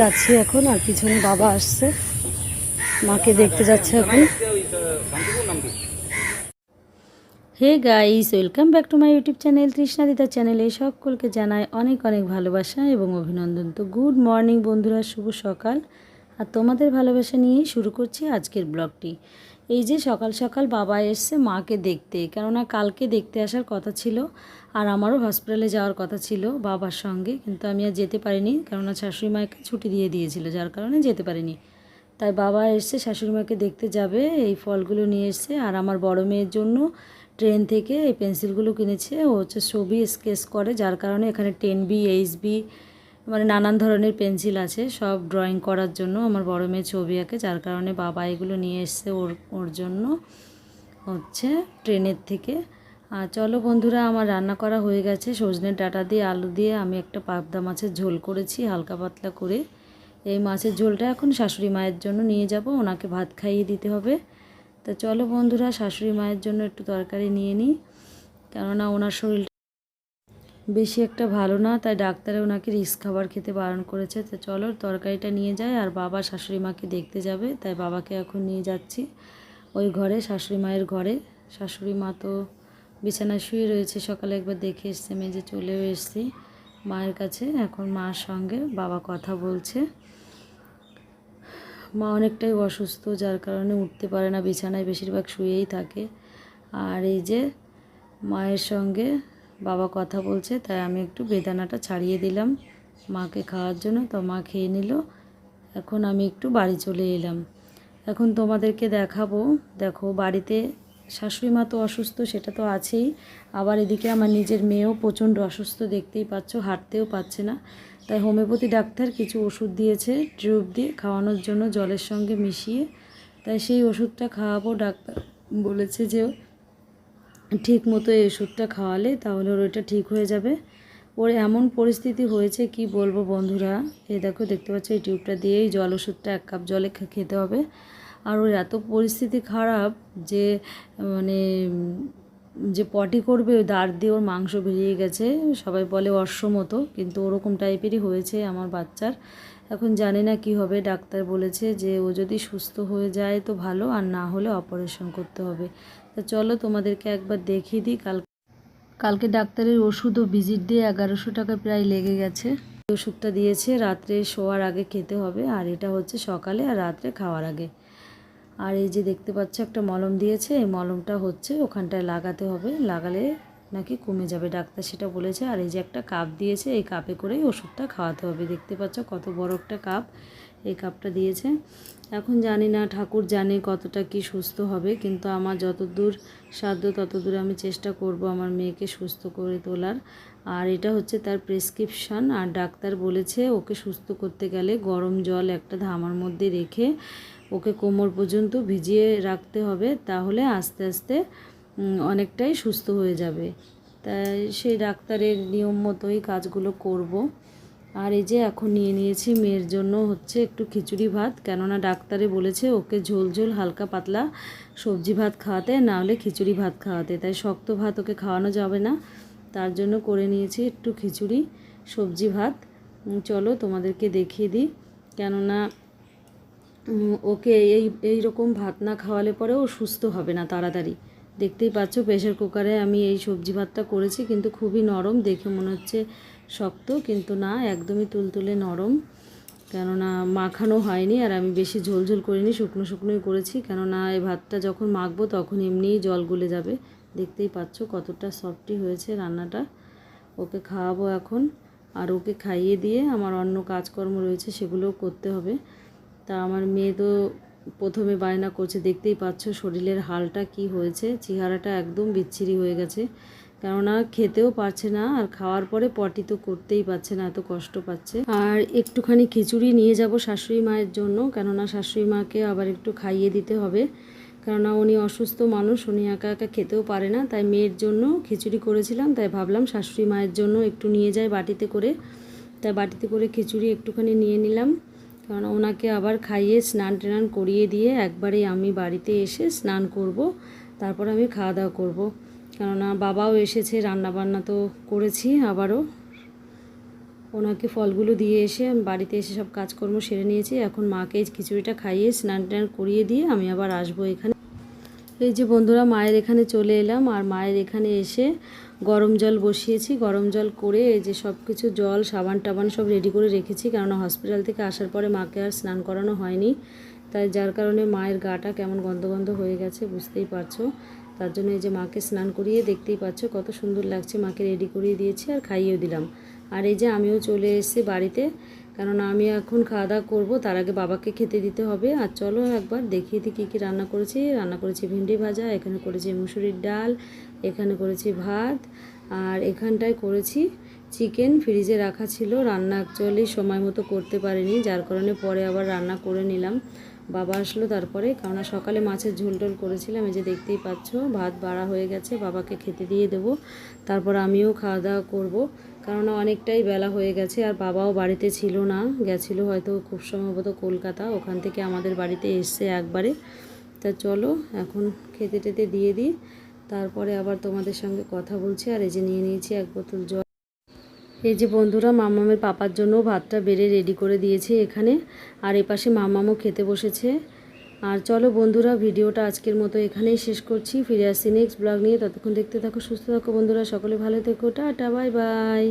যাচ্ছি এখন, আর পিছনে বাবা আসছে। মাকে দেখতে যাচ্ছে এখন। Hey guys, welcome back to my YouTube channel, Trishna Dita চ্যানেলে সকলকে জানায় অনেক অনেক ভালোবাসা এবং অভিনন্দন। তো গুড মর্নিং বন্ধুরা, শুভ সকাল। আর তোমাদের ভালোবাসা নিয়েই শুরু করছি আজকের ব্লগটি। এই যে সকাল সকাল বাবা এসছে মাকে দেখতে, কেননা কালকে দেখতে আসার কথা ছিল আর আমারও হসপিটালে যাওয়ার কথা ছিল বাবার সঙ্গে, কিন্তু আমি আর যেতে পারিনি কেননা শাশুড়ি মাকে ছুটি দিয়ে দিয়েছিল, যার কারণে যেতে পারিনি। তাই বাবা এসছে, শাশুড়ি মাকে দেখতে যাবে, এই ফলগুলো নিয়ে এসছে আর আমার বড় মেয়ের জন্য ট্রেন থেকে এই পেন্সিলগুলো কিনেছে। ও হচ্ছে ছবি স্কেচ করে, যার কারণে এখানে টেন বি এইচ বি মানে নানান ধরনের পেন্সিল আছে, সব ড্রয়িং করার জন্য আমার বড় মেয়ে ছবি আঁকে, যার কারণে বাবা এগুলো নিয়ে এসছে ওর ওর জন্য হচ্ছে ট্রেনের থেকে। আর চলো বন্ধুরা, আমার রান্না করা হয়ে গেছে। সজনের ডাটা দিয়ে আলু দিয়ে আমি একটা পাবদা মাছের ঝোল করেছি, হালকা পাতলা করে। এই মাছের ঝোলটা এখন শাশুড়ি মায়ের জন্য নিয়ে যাব, ওনাকে ভাত খাইয়ে দিতে হবে। তা চলো বন্ধুরা, শাশুড়ি মায়ের জন্য একটু তরকারি নিয়ে নিই, কেননা ওনার শরীর বেশি একটা ভালো না, তাই ডাক্তারে ওনাকে রিস্ক খাবার খেতে বারণ করেছে। তো চলো, তরকারিটা নিয়ে যায় আর বাবা শাশুড়ি মাকে দেখতে যাবে, তাই বাবাকে এখন নিয়ে যাচ্ছি ওই ঘরে, শাশুড়ি মায়ের ঘরে। শাশুড়ি মা তো বিছানায় শুয়ে রয়েছে, সকালে একবার দেখে এসছে মেজে চলেও এসছি মায়ের কাছে। এখন মার সঙ্গে বাবা কথা বলছে। মা অনেকটাই অসুস্থ, যার কারণে উঠতে পারে না, বিছানায় বেশিরভাগ শুয়েই থাকে। আর এই যে মায়ের সঙ্গে বাবা কথা বলছে, তাই আমি একটু বেদানাটা ছাড়িয়ে দিলাম। মাকে খাওয়ার জন্য তো মা খেয়ে নিল। এখন আমি একটু বাড়ি চলে এলাম। এখন তোমাদেরকে দেখাবো। দেখো, বাড়িতে শাশুড়ি মা তো অসুস্থ, সেটা তো আছেই। আবার এদিকে আমার নিজের মেয়েও প্রচণ্ড অসুস্থ, দেখতেই পাচ্ছ, হাঁটতেও পাচ্ছে না। তাই হোমিওপ্যাথি ডাক্তার কিছু ওষুধ দিয়েছে ট্রিউব দিয়ে খাওয়ানোর জন্য জলের সঙ্গে মিশিয়ে। তাই সেই ওষুধটা খাওয়াবো। ডাক্তার বলেছে যে ঠিক মতো এই ওষুধটা খাওয়ালে তাহলে ওর ওইটা ঠিক হয়ে যাবে। ওর এমন পরিস্থিতি হয়েছে, কি বলব বন্ধুরা? এ দেখো, দেখতে পাচ্ছ, এই টিউবটা দিয়েই জল ওষুধটা এক কাপ জলে খেতে হবে। আর ওর এত পরিস্থিতি খারাপ যে মানে যে পটি করবে, ওই দাঁড় দিয়ে ওর মাংস বেরিয়ে গেছে। সবাই বলে অশ্ব মতো, কিন্তু ওরকম টাইপেরই হয়েছে আমার বাচ্চার। এখন জানি না কি হবে, ডাক্তার বলেছে যে ও যদি সুস্থ হয়ে যায় তো ভালো, আর না হলে অপারেশন করতে হবে। তা চলো তোমাদেরকে একবার দেখিয়ে দিই, কাল কালকে ডাক্তারের ওষুধ ও ভিজিট দিয়ে এগারোশো টাকা প্রায় লেগে গেছে। ওষুধটা দিয়েছে, রাত্রে শোয়ার আগে খেতে হবে, আর এটা হচ্ছে সকালে আর রাত্রে খাওয়ার আগে। আর এই যে দেখতে পাচ্ছ, একটা মলম দিয়েছে, এই মলমটা হচ্ছে ওখানটায় লাগাতে হবে, লাগালে নাকি কমে যাবে, ডাক্তার সেটা বলেছে। আর এই যে একটা কাপ দিয়েছে, এই কাপে করেই ওষুধটা খাওয়াতে হবে। দেখতে পাচ্ছ কত বড় একটা কাপ। এই কাপটা দিয়েছে। এখন জানি না ঠাকুর জানে কতটা কি সুস্থ হবে, কিন্তু আমার যতদূর সাধ্য ততদূর আমি চেষ্টা করব আমার মেয়েকে সুস্থ করে তোলার। আর এটা হচ্ছে তার প্রেসক্রিপশন, আর ডাক্তার বলেছে ওকে সুস্থ করতে গেলে গরম জল একটা ধামার মধ্যে রেখে ওকে কোমর পর্যন্ত ভিজিয়ে রাখতে হবে, তাহলে আস্তে আস্তে অনেকটাই সুস্থ হয়ে যাবে। তাই সেই ডাক্তারের নিয়ম মতোই কাজগুলো করব। আর এই যে এখন নিয়ে নিয়েছি মেয়ের জন্য হচ্ছে একটু খিচুড়ি ভাত। কেননা ডাক্তারে বলেছে ওকে ঝোল ঝোল হালকা পাতলা সবজি ভাত খাওয়াতে, না হলে খিচুড়ি ভাত খাওয়াতে। তাই শক্ত ভাত ওকে খাওয়ানো যাবে না। তার জন্য করে নিয়েছি একটু খিচুড়ি, সবজি ভাত। চলো তোমাদেরকে দেখিয়ে দিই। কেননা ওকে এই এই রকম ভাত না খাওয়ালে পরে ও সুস্থ হবে না তাড়াতাড়ি। দেখতেই পাচ্ছ প্রেশার কুকারে আমি এই সবজি ভাতটা করেছি, কিন্তু খুবই নরম। দেখে মনে হচ্ছে শক্ত, কিন্তু না, একদমই তুলতুলে নরম। কেননা মাখানো হয়নি, আর আমি বেশি ঝোল ঝোল করিনি, শুকনো শুকনোই করেছি। কেননা এই ভাতটা যখন মাখবো, তখন এমনিই জল গলে যাবে। দেখতেই পাচ্ছ কতটা সফটি হয়েছে রান্নাটা। ওকে খাওয়াবো এখন, আর ওকে খাইয়ে দিয়ে আমার অন্য কাজকর্ম রয়েছে, সেগুলোও করতে হবে। তা আমার মেয়ে তো প্রথমে বায়না করছে, দেখতেই পাচ্ছ শরীরের হালটা কি হয়েছে, চেহারাটা একদম বিচ্ছিরি হয়ে গেছে। কেননা খেতেও পারছে না আর খাওয়ার পরে পটি তো করতেই পারছে না, এত কষ্ট পাচ্ছে। আর একটুখানি খিচুড়ি নিয়ে যাব শাশুড়ি মায়ের জন্য, কেননা শাশুড়ি মাকে আবার একটু খাইয়ে দিতে হবে। কেননা উনি অসুস্থ মানুষ, উনি একা একা খেতেও পারে না, তাই মেয়ের জন্য খিচুড়ি করেছিলাম, তাই ভাবলাম শাশুড়ি মায়ের জন্য একটু নিয়ে যাই বাটিতে করে। তাই বাটিতে করে খিচুড়ি একটুখানি নিয়ে নিলাম কারণ ওনাকে আবার খাইয়ে স্নান টেনান করিয়ে দিয়ে একবারে আমি বাড়িতে এসে স্নান করব, তারপর আমি খাওয়া দাওয়া করব। কেননা বাবাও এসেছে রান্না বান্না তো করেছি আবারও। ওনাকে ফলগুলো দিয়ে এসে আমি বাড়িতে এসে সব কাজকর্ম সেরে নিয়েছি। এখন মাকে খিচুড়িটা খাইয়ে স্নান টান করিয়ে দিয়ে আমি আবার আসব এখানে। এই যে বন্ধুরা, মায়ের এখানে চলে এলাম আর মায়ের এখানে এসে গরম জল বসিয়েছি। গরম জল করে এই যে সব কিছু জল, সাবান টাবান সব রেডি করে রেখেছি কেননা হসপিটাল থেকে আসার পরে মাকে আর স্নান করানো হয়নি। তাই যার কারণে মায়ের গাটা কেমন গন্ধ গন্ধ হয়ে গেছে, বুঝতেই পারছ। তার জন্য এই যে মাকে স্নান করিয়ে দেখতেই পাচ্ছ কত সুন্দর লাগছে, মাকে রেডি করিয়ে দিয়েছি আর খাইয়েও দিলাম। আর এই যে আমিও চলে এসেছি বাড়িতে, কেননা আমি এখন খাওয়া দাওয়া করব, তার আগে বাবাকে খেতে দিতে হবে। আর চলো একবার দেখিয়ে দিই কী কী রান্না করেছি। রান্না করেছি ভেন্ডি ভাজা, এখানে করেছি মুসুরির ডাল, এখানে করেছি ভাত, আর এখানটায় করেছি চিকেন। ফ্রিজে রাখা ছিল, রান্না অ্যাকচুয়ালি সময় মতো করতে পারিনি, যার কারণে পরে আবার রান্না করে নিলাম। বাবা আসলো তারপরে, কেননা সকালে মাছের ঝোল টোল করেছিলাম, এই যে দেখতেই পাচ্ছ, ভাত বাড়া হয়ে গেছে, বাবাকে খেতে দিয়ে দেবো। তারপর আমিও খাওয়া দাওয়া করব, কেননা অনেকটাই বেলা হয়ে গেছে, আর বাবাও বাড়িতে ছিল না, গেছিল হয়তো খুব সম্ভবত কলকাতা, ওখান থেকে আমাদের বাড়িতে এসছে একবারে। তা চলো, এখন খেতে টেতে দিয়ে দিই, তারপরে আবার তোমাদের সঙ্গে কথা বলছি, আর এই যে নিয়ে নিয়েছি এক বোতল জল। এই যে বন্ধুরা, মামামের পাপার জন্য ভাতটা বেড়ে রেডি করে দিয়েছে এখানে। আর এপাশে মামামও খেতে বসেছে। আর চলো বন্ধুরা, ভিডিওটা আজকের মতো এখানেই শেষ করছি। ফিরে আসছি নেক্সট ব্লগ নিয়ে। ততক্ষণ দেখতে থাকো, সুস্থ থাকো বন্ধুরা। সকলে ভালো থেকো। Tata bye bye